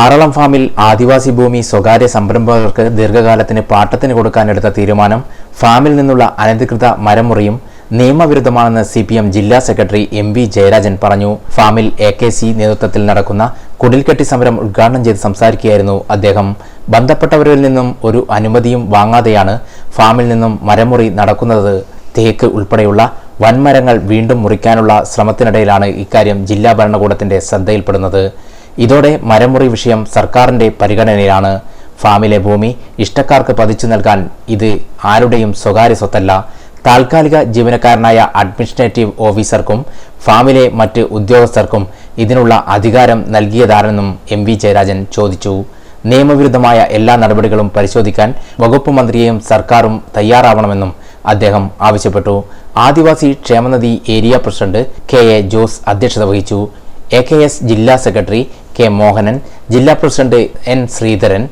ആറളം ഫാമിൽ ആദിവാസി ഭൂമി സ്വകാര്യ സംരംഭകർക്ക് ദീർഘകാലത്തിന് പാട്ടത്തിന് കൊടുക്കാനെടുത്ത തീരുമാനം ഫാമിൽ നിന്നുള്ള അനധികൃത മരമുറിയും നിയമവിരുദ്ധമാണെന്ന് സി പി എം ജില്ലാ സെക്രട്ടറി എം വി ജയരാജൻ പറഞ്ഞു. ഫാമിൽ എ കെ സി നേതൃത്വത്തിൽ നടക്കുന്ന കുടിൽക്കെട്ടി സമരം ഉദ്ഘാടനം ചെയ്ത് സംസാരിക്കുകയായിരുന്നു അദ്ദേഹം. ബന്ധപ്പെട്ടവരിൽ നിന്നും ഒരു അനുമതിയും വാങ്ങാതെയാണ് ഫാമിൽ നിന്നും മരമുറി നടക്കുന്നത്. തേക്ക് ഉൾപ്പെടെയുള്ള വൻമരങ്ങൾ വീണ്ടും മുറിക്കാനുള്ള ശ്രമത്തിനിടയിലാണ് ഇക്കാര്യം ജില്ലാ ഭരണകൂടത്തിന്റെ ശ്രദ്ധയിൽപ്പെടുന്നത്. ഇതോടെ മരമുറി വിഷയം സർക്കാരിന്റെ പരിഗണനയിലാണ്. ഫാമിലെ ഭൂമി ഇഷ്ടക്കാർക്ക് പതിച്ചു നൽകാൻ ഇത് ആരുടെയും സ്വകാര്യ സ്വത്തല്ല. താൽക്കാലിക ജീവനക്കാരനായ അഡ്മിനിസ്ട്രേറ്റീവ് ഓഫീസർക്കും ഫാമിലെ മറ്റ് ഉദ്യോഗസ്ഥർക്കും ഇതിനുള്ള അധികാരം നൽകിയതാണെന്നും എം വി ജയരാജൻ ചോദിച്ചു. നിയമവിരുദ്ധമായ എല്ലാ നടപടികളും പരിശോധിക്കാൻ വകുപ്പ് മന്ത്രിയെയും സർക്കാരും തയ്യാറാവണമെന്നും അദ്ദേഹം ആവശ്യപ്പെട്ടു. ആദിവാസി ക്ഷേമനിധി area president K A Jose അധ്യക്ഷത വഹിച്ചു. എ കെ എസ് ജില്ലാ സെക്രട്ടറി കെ മോഹനൻ ജില്ലാ പ്രസിഡന്റ് എൻ ശ്രീധരൻ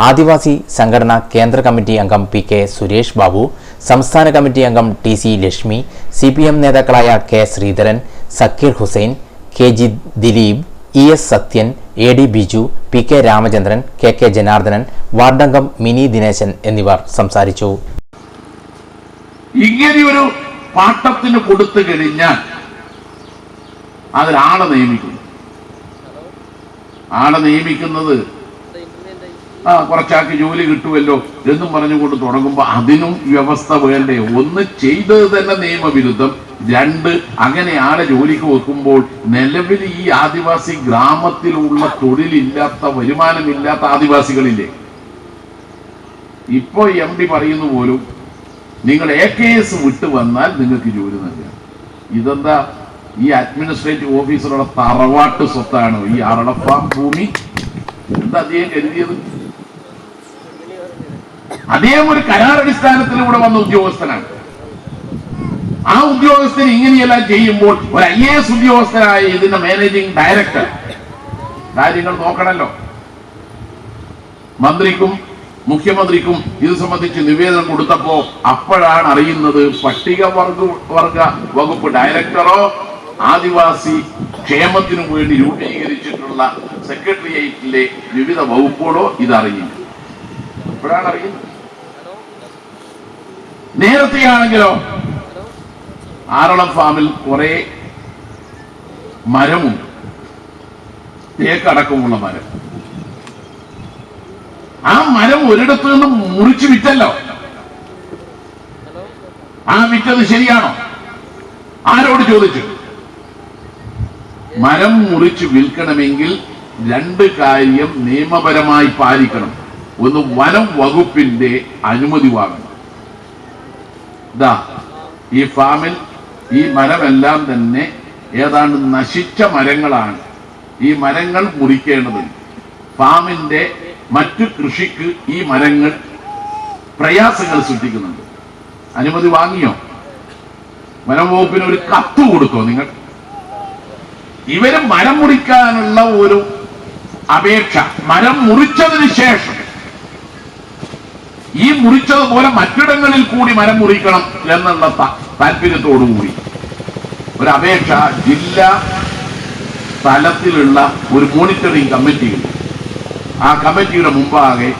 ആദിവാസി സംഘടനാ കേന്ദ്ര കമ്മിറ്റി അംഗം പി കെ സുരേഷ് ബാബു സംസ്ഥാന കമ്മിറ്റി അംഗം T C Lakshmi C P M നേതാക്കളായ K Sreedharan Zakir Hussain K G Dileep E S Sathyan A D Biju P K Ramachandran K K Janardhanan വാർഡംഗം Mini Dineshan എന്നിവർ സംസാരിച്ചു. ഇങ്ങനെയൊരു പാട്ടത്തിന് കൊടുത്തു കഴിഞ്ഞാൽ അതിലാളെ നിയമിക്കും ആളെ നിയമിക്കുന്നത് ആ കുറച്ചാൾക്ക് ജോലി കിട്ടുമല്ലോ എന്നും പറഞ്ഞുകൊണ്ട് തുടങ്ങുമ്പോൾ അതിനും വ്യവസ്ഥ വേണ്ടേ? ഒന്ന് ചെയ്തത് തന്നെ നിയമവിരുദ്ധം. രണ്ട് അങ്ങനെ ആളെ ജോലിക്ക് വെക്കുമ്പോൾ നിലവിൽ ഈ ആദിവാസി ഗ്രാമത്തിലുള്ള തൊഴിലില്ലാത്ത വരുമാനമില്ലാത്ത ആദിവാസികളില്ലേ? ഇപ്പോ എം ഡി പറയുന്ന പോലും നിങ്ങൾ എ കെ എസ് വിട്ടു വന്നാൽ നിങ്ങൾക്ക് ജോലി നൽകാം. ഇതെന്താ? ഈ അഡ്മിനിസ്ട്രേറ്റീവ് ഓഫീസറുടെ തറവാട്ട് സ്വത്താണ്. ഈ അറളഫാം ഭൂമി. എന്താ അദ്ദേഹം കരുതിയത്? അദ്ദേഹം ഒരു കരാറടിസ്ഥാനത്തിലൂടെ വന്ന ഉദ്യോഗസ്ഥനാണ്. ആ ഉദ്യോഗസ്ഥൻ ഇങ്ങനെയെല്ലാം ചെയ്യുമ്പോൾ ഒരു ഐ എ എസ് ഉദ്യോഗസ്ഥനായ ഇതിന്റെ മാനേജിംഗ് ഡയറക്ടർ കാര്യങ്ങൾ നോക്കണല്ലോ. മന്ത്രിക്കും മുഖ്യമന്ത്രിക്കും ഇത് സംബന്ധിച്ച് നിവേദനം കൊടുത്തപ്പോ അപ്പോഴാണ് അറിയുന്നത് പട്ടികവർഗ വർഗ വകുപ്പ് ഡയറക്ടറോ ആദിവാസി ക്ഷേമത്തിനു വേണ്ടി രൂപീകരിച്ചിട്ടുള്ള സെക്രട്ടേറിയറ്റിലെ വിവിധ വകുപ്പുകളോ ഇതറിയില്ല. എപ്പോഴാണ് അറിയുന്നത്. നേരത്തെയാണെങ്കിലോ ആറളം ഫാമിൽ കുറെ മരമുണ്ട്. തേക്കടക്കമുള്ള മരം. ആ മരം ഒരിടത്ത് നിന്ന് മുറിച്ചു വിറ്റല്ലോ. ആ വിറ്റത് ശരിയാണോ? ആരോട് ചോദിച്ചു? മരം മുറിച്ച് വിൽക്കണമെങ്കിൽ രണ്ട് കാര്യം നിയമപരമായി പാലിക്കണം. ഒന്ന് വനം വകുപ്പിന്റെ അനുമതി വാങ്ങണം. ഇതാ ഈ ഫാമിൽ ഈ മരമെല്ലാം തന്നെ ഏതാണ്ട് നശിച്ച മരങ്ങളാണ്. ഈ മരങ്ങൾ മുറിക്കേണ്ടത് ഫാമിന്റെ മറ്റു കൃഷിക്ക് ഈ മരങ്ങൾ പ്രയാസങ്ങൾ സൃഷ്ടിക്കുന്നുണ്ട്. അനുമതി വാങ്ങിയോ? വനം വകുപ്പിന് ഒരു കത്ത് കൊടുത്തോ നിങ്ങൾ? ഇവർ മരം മുറിക്കാനുള്ള ഒരു അപേക്ഷ. മരം മുറിച്ചതിന് ശേഷം. ഈ മുറിച്ചതുപോലെ മറ്റിടങ്ങളിൽ കൂടി മരം മുറിക്കണം എന്നുള്ള താല്പര്യത്തോടുകൂടി. ഒരു അപേക്ഷ ജില്ലാ തലത്തിലുള്ള ഒരു മോണിറ്ററിംഗ് കമ്മിറ്റിയിൽ ആ കമ്മിറ്റിയുടെ മുമ്പാകെ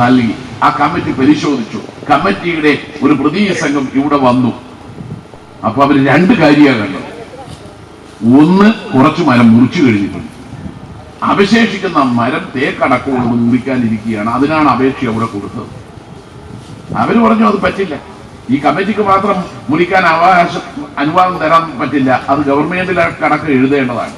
നൽകി. ആ കമ്മിറ്റി പരിശോധിച്ചു. കമ്മിറ്റിയുടെ ഒരു പ്രതിനിധി സംഘം ഇവിടെ വന്നു. അപ്പൊ അവർ രണ്ട് കാര്യമാണ് കണ്ടത്. ഒന്ന് കുറച്ച് മരം മുറിച്ചു കഴിഞ്ഞിട്ടുണ്ട്. അവശേഷിക്കുന്ന മരം തേക്കടക്കോട് മുറിക്കാനിരിക്കുകയാണ് അതിനാണ് അപേക്ഷ അവിടെ കൊടുത്തത്. അവർ പറഞ്ഞു അത് പറ്റില്ല. ഈ കമ്മിറ്റിക്ക് മാത്രം മുറിക്കാൻ അവകാശം അനുവാദം തരാൻ പറ്റില്ല. അത് ഗവൺമെന്റിലെ കണക്ക് എഴുതേണ്ടതാണ്.